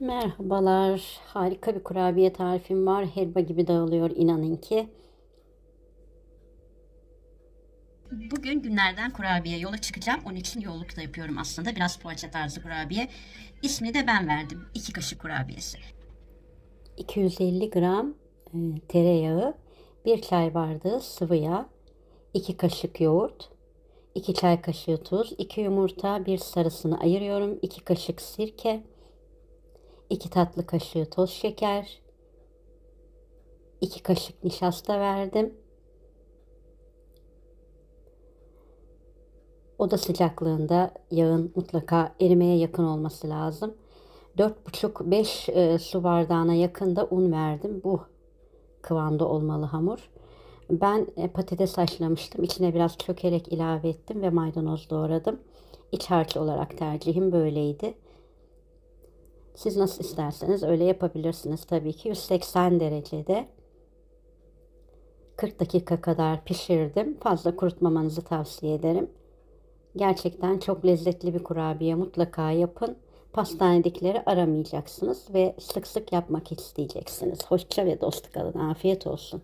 Merhabalar. Harika bir kurabiye tarifim var. Helva gibi dağılıyor inanın ki. Bugün günlerden kurabiye yola çıkacağım. Onun için yolluk da yapıyorum aslında. Biraz poğaça tarzı kurabiye. İsmini de ben verdim. 2 kaşık kurabiyesi. 250 gram e, tereyağı, 1 çay bardağı sıvı yağ, 2 kaşık yoğurt, 2 çay kaşığı tuz, 2 yumurta, bir sarısını ayırıyorum, 2 kaşık sirke, 2 tatlı kaşığı toz şeker, 2 kaşık nişasta verdim. Oda sıcaklığında yağın mutlaka erimeye yakın olması lazım. 4,5-5 e, su bardağına yakında un verdim. Bu kıvamda olmalı hamur. Ben e, patates haşlamıştım. İçine biraz çökelek ilave ettim ve maydanoz doğradım. İç harç olarak tercihim böyleydi. Siz nasıl isterseniz öyle yapabilirsiniz tabii ki. 180 derecede 40 dakika kadar pişirdim. Fazla kurutmamanızı tavsiye ederim. Gerçekten çok lezzetli bir kurabiye mutlaka yapın. Pastanedekileri aramayacaksınız ve sık sık yapmak isteyeceksiniz. Hoşça ve dostça kalın. Afiyet olsun.